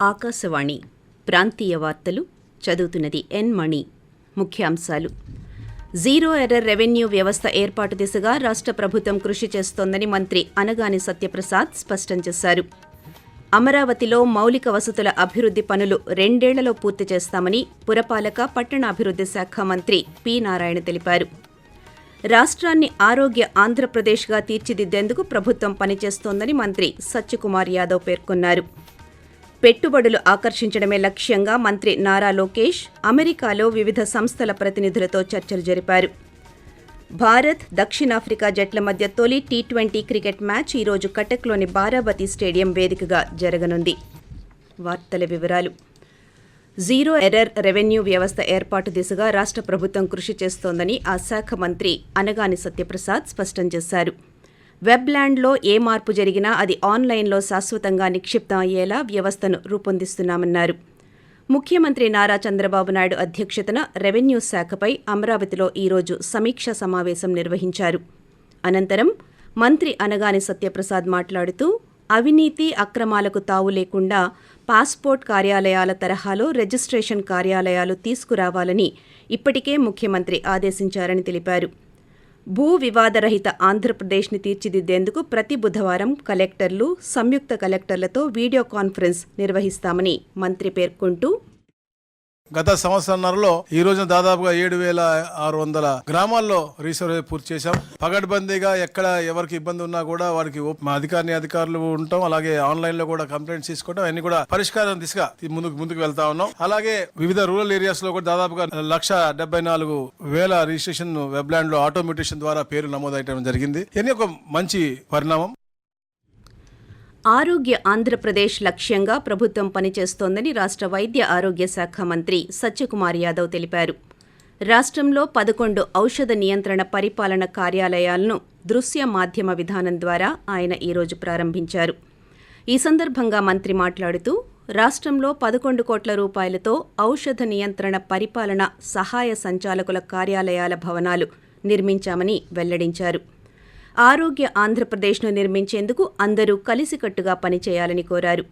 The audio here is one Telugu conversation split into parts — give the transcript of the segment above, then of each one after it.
ఆకాశవాణి ప్రాంతీయ వార్తలు చదువుతున్నది ఎన్ మణి. ముఖ్యాంశాలు. జీరో ఎర్రర్ రెవెన్యూ వ్యవస్థ ఏర్పాటు దిశగా రాష్ట్ర ప్రభుత్వం కృషి చేస్తోందని మంత్రి అనగాని సత్యప్రసాద్ స్పష్టం చేశారు. అమరావతిలో మౌలిక వసతుల అభివృద్ధి పనులు రెండేళ్ళలో పూర్తి చేస్తామని పురపాలక పట్టణాభివృద్ది శాఖ మంత్రి పి. నారాయణ తెలిపారు. రాష్ట్రాన్ని ఆరోగ్య ఆంధ్రప్రదేశ్గా తీర్చిదిద్దేందుకు ప్రభుత్వం పనిచేస్తోందని మంత్రి సత్యకుమార్ యాదవ్ పేర్కొన్నారు. పెట్టుబడులు ఆకర్షించడమే లక్ష్యంగా మంత్రి నారా లోకేష్ అమెరికాలో వివిధ సంస్థల ప్రతినిధులతో చర్చలు జరిపారు. భారత్ దక్షిణాఫ్రికా జట్ల మధ్య తొలి టీ ట్వంటీ క్రికెట్ మ్యాచ్ ఈరోజు కటక్లోని బారాబతి స్టేడియం వేదికగా జరగనుంది. వార్తల వివరాలు. జీరో ఎర్రర్ రెవెన్యూ వ్యవస్థ ఏర్పాటు దిశగా రాష్ట్ర ప్రభుత్వం కృషి చేస్తోందని ఆ శాఖ మంత్రి అనగాని సత్యప్రసాద్ స్పష్టం చేశారు. వెబ్ల్యాండ్లో ఏ మార్పు జరిగినా అది ఆన్లైన్లో శాశ్వతంగా నిక్షిప్తం అయ్యేలా వ్యవస్థను రూపొందిస్తున్నామన్నారు. ముఖ్యమంత్రి నారా చంద్రబాబు నాయుడు అధ్యక్షతన రెవెన్యూ శాఖపై అమరావతిలో ఈరోజు సమీక్ష సమావేశం నిర్వహించారు. అనంతరం మంత్రి అనగాని సత్యప్రసాద్ మాట్లాడుతూ అవినీతి అక్రమాలకు తావు లేకుండా పాస్పోర్ట్ కార్యాలయాల తరహాలో రిజిస్ట్రేషన్ కార్యాలయాలు తీసుకురావాలని ఇప్పటికే ముఖ్యమంత్రి ఆదేశించారని తెలిపారు. భూ వివాదరహిత ఆంధ్రప్రదేశ్ని తీర్చిదిద్దేందుకు ప్రతి బుధవారం కలెక్టర్లు సంయుక్త కలెక్టర్లతో వీడియో కాన్ఫరెన్స్ నిర్వహిస్తామని మంత్రి పేర్కొంటూ గత సంవత్సరంలో ఈ రోజున దాదాపుగా ఏడు వేల ఆరు వందల గ్రామాల్లో రీసర్వే పూర్తి చేశాం. పగడ్బందీగా ఎక్కడ ఎవరికి ఇబ్బంది ఉన్నా కూడా వారికి మా అధికారిని అధికారులు ఉంటాం. అలాగే ఆన్లైన్లో కూడా కంప్లైంట్స్ తీసుకోవడం అన్ని కూడా పరిష్కారం దిశగా ఈ ముందుకు ముందుకు వెళ్తా ఉన్నాం. అలాగే వివిధ రూరల్ ఏరియాస్లో కూడా దాదాపుగా లక్ష డెబ్బై నాలుగు వేల రిజిస్ట్రేషన్ వెబ్లాండ్లో ఆటోమేటేషన్ ద్వారా పేరు నమోదయటం జరిగింది. ఇది ఒక మంచి పరిణామం. ఆరోగ్య ఆంధ్రప్రదేశ్ లక్ష్యంగా ప్రభుత్వం పనిచేస్తోందని రాష్ట్ర వైద్య ఆరోగ్య శాఖ మంత్రి సత్యకుమార్ యాదవ్ తెలిపారు. రాష్ట్రంలో పదకొండు ఔషధ నియంత్రణ పరిపాలన కార్యాలయాలను దృశ్య మాధ్యమ విధానం ద్వారా ఆయన ఈరోజు ప్రారంభించారు. ఈ సందర్భంగా మంత్రి మాట్లాడుతూ రాష్ట్రంలో పదకొండు కోట్ల రూపాయలతో ఔషధ నియంత్రణ పరిపాలన సహాయ సంచాలకుల కార్యాలయాల భవనాలు నిర్మించామని వెల్లడించారు. ఆరోగ్య ఆంధ్రప్రదేశ్ను నిర్మించేందుకు అందరూ కలిసికట్టుగా పనిచేయాలని కోరారు.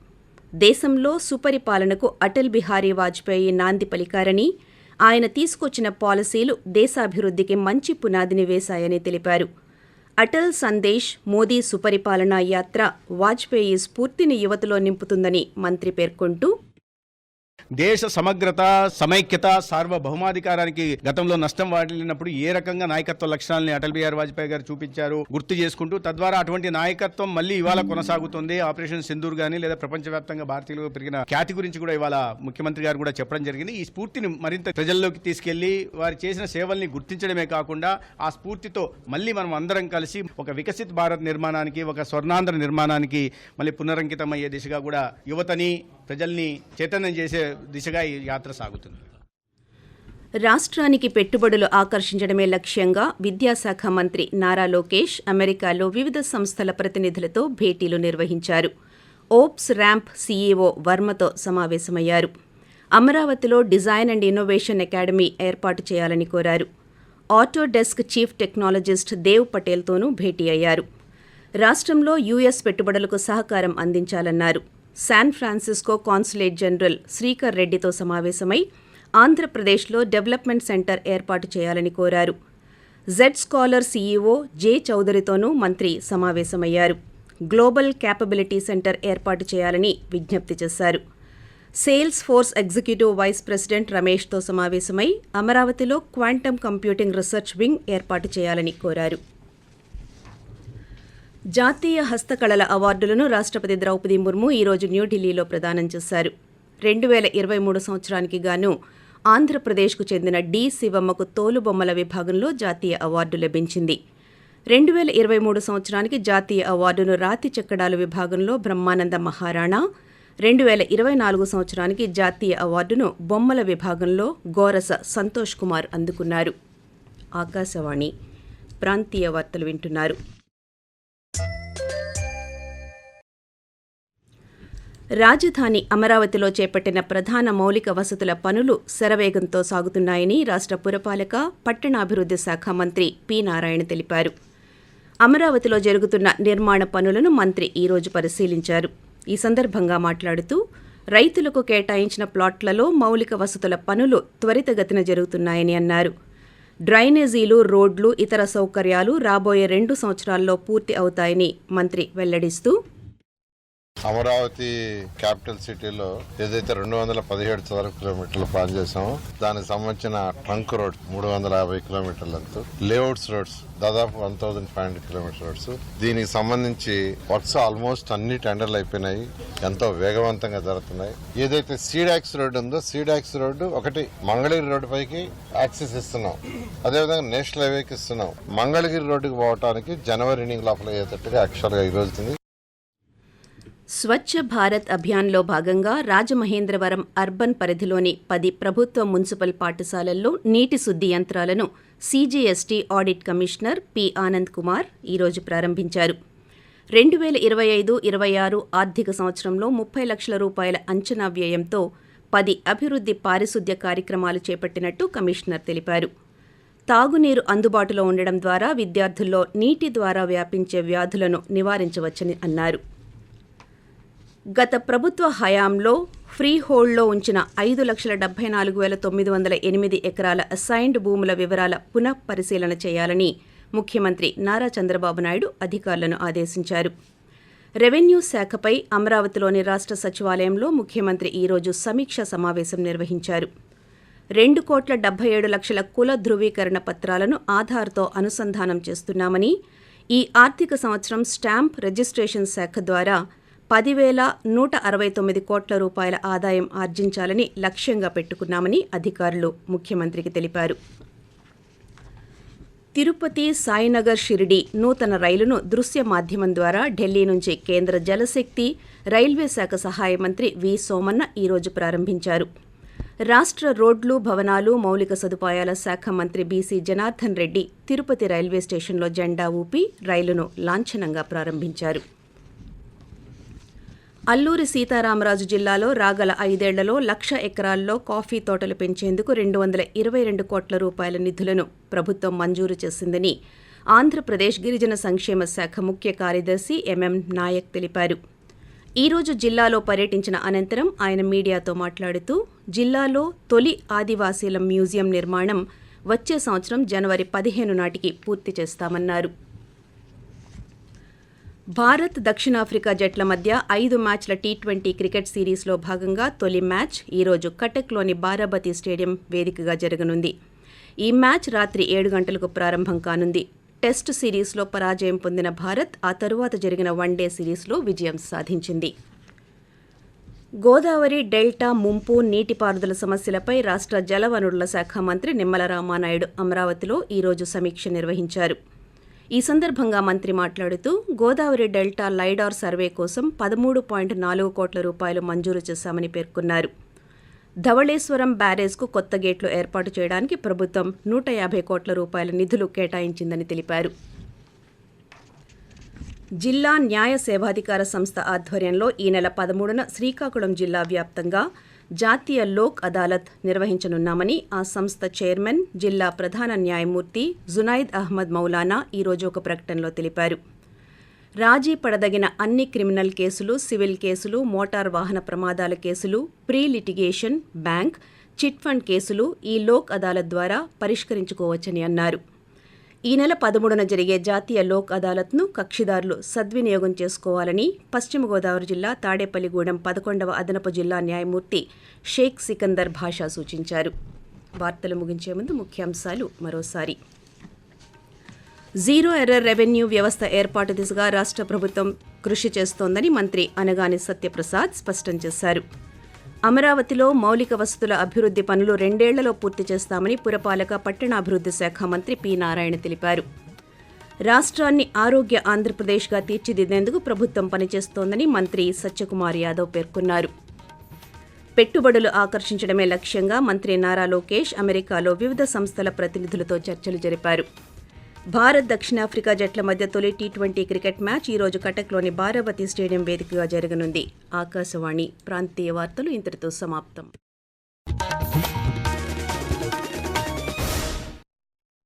దేశంలో సుపరిపాలనకు అటల్ బిహారీ వాజ్పేయి నాంది పలికారని ఆయన తీసుకొచ్చిన పాలసీలు దేశాభివృద్ధికి మంచి పునాదిని వేశాయని తెలిపారు. అటల్ సందేశ్ మోదీ సుపరిపాలనా యాత్ర వాజ్పేయి స్ఫూర్తిని యువతలో నింపుతుందని మంత్రి పేర్కొంటూ దేశ సమగ్రత సమైక్యత సార్వభౌమాధికారానికి గతంలో నష్టం వాటిల్లినప్పుడు ఏ రకంగా నాయకత్వ లక్షణాలని అటల్ బిహారీ వాజ్పేయి గారు చూపించారు గుర్తు చేసుకుంటూ తద్వారా అటువంటి నాయకత్వం మళ్ళీ ఇవాళ కొనసాగుతుంది. ఆపరేషన్ సింధూర్ గానీ లేదా ప్రపంచవ్యాప్తంగా భారతీయులు పెరిగిన ఖ్యాతి గురించి కూడా ఇవాళ ముఖ్యమంత్రి గారు కూడా చెప్పడం జరిగింది. ఈ స్ఫూర్తిని మరింత ప్రజల్లోకి తీసుకెళ్ళి వారు చేసిన సేవల్ని గుర్తించడమే కాకుండా ఆ స్ఫూర్తితో మళ్ళీ మనం అందరం కలిసి ఒక వికసిత్ భారత్ నిర్మాణానికి ఒక స్వర్ణాంధ్ర నిర్మాణానికి మళ్ళీ పునరంకితమయ్యే దిశగా కూడా యువతని ప్రజల్ని చైతన్యం చేసే దిశగా ఈ యాత్ర సాగుతుంది. రాష్ట్రానికి పెట్టుబడులు ఆకర్షించడమే లక్ష్యంగా విద్యాశాఖ మంత్రి నారా లోకేష్ అమెరికాలో వివిధ సంస్థల ప్రతినిధులతో భేటీలు నిర్వహించారు. ఓప్స్ ర్యాంప్ సీఈఓ వర్మతో సమావేశమయ్యారు. అమరావతిలో డిజైన్ అండ్ ఇన్నోవేషన్ అకాడమీ ఏర్పాటు చేయాలని కోరారు. ఆటోడెస్క్ చీఫ్ టెక్నాలజిస్ట్ దేవ్ పటేల్తోనూ భేటీ అయ్యారు. రాష్ట్రంలో యూఎస్ పెట్టుబడులకు సహకారం అందించాలన్నారు. San Francisco consulate general Srikar రెడ్డితో సమావేశమై ఆంధ్రప్రదేశ్లో డెవలప్మెంట్ సెంటర్ ఏర్పాటు చేయాలని కోరారు. జెడ్ స్కాలర్ సీఈఓ జే చౌదరితోనూ మంత్రి సమావేశమయ్యారు. గ్లోబల్ క్యాపబిలిటీ సెంటర్ ఏర్పాటు చేయాలని విజ్ఞప్తి చేశారు. Salesforce executive vice president రమేష్తో సమావేశమై అమరావతిలో క్వాంటమ్ కంప్యూటింగ్ రీసెర్చ్ వింగ్ ఏర్పాటు చేయాలని కోరారు. జాతీయ హస్తకళల అవార్డులను రాష్ట్రపతి ద్రౌపది ముర్ము ఈరోజు న్యూఢిల్లీలో ప్రదానం చేశారు. రెండు వేల ఇరవై మూడు సంవత్సరానికి గాను ఆంధ్రప్రదేశ్కు చెందిన డి శివమ్మకు తోలుబొమ్మల విభాగంలో జాతీయ అవార్డు లభించింది. రెండు వేల ఇరవై మూడు సంవత్సరానికి జాతీయ అవార్డును రాతి చెక్కడాల విభాగంలో బ్రహ్మానంద మహారాణా రెండు వేల ఇరవై నాలుగు సంవత్సరానికి జాతీయ అవార్డును బొమ్మల విభాగంలో గోరస సంతోష్ కుమార్ అందుకున్నారు. ఆకాశవాణి ప్రాంతీయ వార్తలు వింటున్నారు. రాజధాని అమరావతిలో చేపట్టిన ప్రధాన మౌలిక వసతుల పనులు శరవేగంతో సాగుతున్నాయని రాష్ట్ర పురపాలక పట్టణాభివృద్ధి శాఖ మంత్రి పి. నారాయణ తెలిపారు. అమరావతిలో జరుగుతున్న నిర్మాణ పనులను మంత్రి ఈరోజు పరిశీలించారు. ఈ సందర్భంగా మాట్లాడుతూ రైతులకు కేటాయించిన ప్లాట్లలో మౌలిక వసతుల పనులు త్వరితగతిన జరుగుతున్నాయని అన్నారు. డ్రైనేజీలు రోడ్లు ఇతర సౌకర్యాలు రాబోయే రెండు సంవత్సరాల్లో పూర్తి అవుతాయని మంత్రి వెల్లడిస్తూ అమరావతి క్యాపిటల్ సిటీలో ఏదైతే రెండు వందల పదిహేడు చదరపు కిలోమీటర్లు ప్లాన్ చేసామో దానికి సంబంధించిన ట్రంక్ రోడ్ మూడు వందల యాభై కిలోమీటర్ల లెంత్ లేఅవుట్స్ రోడ్స్ దాదాపు one thousand five hundred kilometer roads దీనికి సంబంధించి వర్క్స్ ఆల్మోస్ట్ అన్ని టెండర్లు అయిపోయినాయి ఎంతో వేగవంతంగా జరుగుతున్నాయి. ఏదైతే సీడాక్స్ రోడ్డు ఉందో సీడాక్స్ రోడ్డు ఒకటి మంగళగిరి రోడ్డు పైకి యాక్సెస్ ఇస్తున్నాం. అదేవిధంగా నేషనల్ హైవేకి ఇస్తున్నాం. మంగళగిరి రోడ్డుకి పోవడానికి జనవరి ఇన్నింగ్ లోపల అయ్యేటట్టుగా యాక్చువల్గా ఈ స్వచ్ఛ భారత్ అభియాన్లో భాగంగా రాజమహేంద్రవరం అర్బన్ పరిధిలోని పది ప్రభుత్వ మున్సిపల్ పాఠశాలల్లో నీటి శుద్ధి యంత్రాలను CGST audit commissioner P Anand Kumar ఈరోజు ప్రారంభించారు. రెండు వేల ఇరవై ఐదు ఇరవై ఆరు ఆర్థిక సంవత్సరంలో ముప్పై లక్షల రూపాయల అంచనా వ్యయంతో పది అభివృద్ధి పారిశుద్ధ్య కార్యక్రమాలు చేపట్టినట్టు కమిషనర్ తెలిపారు. తాగునీరు అందుబాటులో ఉండడం ద్వారా విద్యార్థుల్లో నీటి ద్వారా వ్యాపించే వ్యాధులను నివారించవచ్చని అన్నారు. గత ప్రభుత్వ హయాంలో ఫ్రీ హోల్డ్లో ఉంచిన ఐదు లక్షల డెబ్బై నాలుగు వేల తొమ్మిది వందల ఎనిమిది ఎకరాల అసైన్డ్ భూముల వివరాల పునః పరిశీలన చేయాలని ముఖ్యమంత్రి నారా చంద్రబాబు నాయుడు అధికారులను ఆదేశించారు. రెవెన్యూ శాఖపై అమరావతిలోని రాష్ట్ర సచివాలయంలో ముఖ్యమంత్రి ఈరోజు సమీక్ష సమావేశం నిర్వహించారు. రెండు కోట్ల డెబ్బై ఏడు లక్షల కుల ధృవీకరణ పత్రాలను ఆధార్తో అనుసంధానం చేస్తున్నామని ఈ ఆర్థిక సంవత్సరం స్టాంప్ రిజిస్ట్రేషన్ శాఖ ద్వారా పదివేల నూట అరవై తొమ్మిది కోట్ల రూపాయల ఆదాయం ఆర్జించాలని లక్ష్యంగా పెట్టుకున్నామని అధికారులు ముఖ్యమంత్రికి తెలిపారు. తిరుపతి సాయినగర్ షిరిడి నూతన రైలును దృశ్య మాధ్యమం ద్వారా ఢిల్లీ నుంచి కేంద్ర జలశక్తి రైల్వే శాఖ సహాయ మంత్రి వి సోమన్న ఈరోజు ప్రారంభించారు. రాష్ట్ర రోడ్లు భవనాలు మౌలిక సదుపాయాల శాఖ మంత్రి బీసీ జనార్దన్ రెడ్డి తిరుపతి రైల్వే స్టేషన్లో జెండా ఊపి రైలును లాంఛనంగా ప్రారంభించారు. అల్లూరి సీతారామరాజు జిల్లాలో రాగల ఐదేళ్ళలో లక్ష ఎకరాల్లో కాఫీ తోటలు పెంచేందుకు రెండు వందల ఇరవై రెండు కోట్ల రూపాయల నిధులను ప్రభుత్వం మంజూరు చేసిందని ఆంధ్రప్రదేశ్ గిరిజన సంక్షేమ శాఖ ముఖ్య కార్యదర్శి ఎంఎం నాయక్ తెలిపారు. ఈరోజు జిల్లాలో పర్యటించిన అనంతరం ఆయన మీడియాతో మాట్లాడుతూ జిల్లాలో తొలి ఆదివాసీల మ్యూజియం నిర్మాణం వచ్చే సంవత్సరం జనవరి పదిహేను నాటికి పూర్తి చేస్తామన్నారు. భారత్ దక్షిణాఫ్రికా జట్ల మధ్య ఐదు మ్యాచ్ల టీ ట్వంటీ క్రికెట్ సిరీస్లో భాగంగా తొలి మ్యాచ్ ఈరోజు కటక్లోని బారాబతి స్టేడియం వేదికగా జరగనుంది. ఈ మ్యాచ్ రాత్రి ఏడు గంటలకు ప్రారంభం కానుంది. టెస్ట్ సిరీస్లో పరాజయం పొందిన భారత్ ఆ తరువాత జరిగిన వన్డే సిరీస్లో విజయం సాధించింది. గోదావరి డెల్టా ముంపు నీటిపారుదల సమస్యలపై రాష్ట్ర జలవనరుల శాఖ మంత్రి నిమ్మల రామానాయుడు అమరావతిలో ఈరోజు సమీక్ష నిర్వహించారు. ఈ సందర్భంగా మంత్రి మాట్లాడుతూ గోదావరి డెల్టా లైడార్ సర్వే కోసం పదమూడు పాయింట్ నాలుగు కోట్ల రూపాయలు మంజూరు చేశామని పేర్కొన్నారు. ధవళేశ్వరం బ్యారేజ్కు కొత్త గేట్లు ఏర్పాటు చేయడానికి ప్రభుత్వం నూట యాభై కోట్ల రూపాయల నిధులు కేటాయించిందని తెలిపారు. జిల్లా న్యాయ సేవాధికార సంస్థ ఆధ్వర్యంలో ఈ నెల పదమూడున శ్రీకాకుళం జిల్లా వ్యాప్తంగా జాతీయ లోక్ అదాలత్ నిర్వహించనున్నామని ఆ సంస్థ చైర్మన్ జిల్లా ప్రధాన న్యాయమూర్తి జునైద్ అహ్మద్ మౌలానా ఈరోజు ఒక ప్రకటనలో తెలిపారు. రాజీ పడదగిన అన్ని క్రిమినల్ కేసులు సివిల్ కేసులు మోటార్ వాహన ప్రమాదాల కేసులు pre litigation bank chit fund కేసులు ఈ లోక్ అదాలత్ ద్వారా పరిష్కరించుకోవచ్చని అన్నారు. ఈ నెల పదమూడున జరిగే జాతీయ లోక్ అదాలత్ను కక్షిదారులు సద్వినియోగం చేసుకోవాలని పశ్చిమ గోదావరి జిల్లా తాడేపల్లిగూడెం పదకొండవ అదనపు జిల్లా న్యాయమూర్తి షేక్ సికందర్ భాషా సూచించారు. వార్తలు ముగించే ముందు ముఖ్యాంశాలు మరోసారి. జీరో ఎర్రర్ రెవెన్యూ వ్యవస్థ ఏర్పాటు దిశగా రాష్ట్ర ప్రభుత్వం కృషి చేస్తోందని మంత్రి అనగాని సత్యప్రసాద్ స్పష్టం చేశారు. అమరావతిలో మౌలిక వసతుల అభివృద్ధి పనులు రెండేళ్ళలో పూర్తి చేస్తామని పురపాలక పట్టణాభివృద్ధి శాఖ మంత్రి పి నారాయణ తెలిపారు. రాష్ట్రాన్ని ఆరోగ్య ఆంధ్రప్రదేశ్గా తీర్చిదిద్దేందుకు ప్రభుత్వం పనిచేస్తోందని మంత్రి సత్యకుమార్ యాదవ్ పేర్కొన్నారు. పెట్టుబడులు ఆకర్షించడమే లక్ష్యంగా మంత్రి నారా లోకేష్ అమెరికాలో వివిధ సంస్థల ప్రతినిధులతో చర్చలు జరిపారు. భారత్ దక్షిణాఫ్రికా జట్ల మధ్య తొలి టీ ట్వంటీ క్రికెట్ మ్యాచ్ ఈ రోజు కటక్లోని బారావతి స్టేడియం వేదికగా జరగనుంది. ఆకాశవాణి ప్రాంతీయ వార్తలు ఇంతటితో సమాప్తం.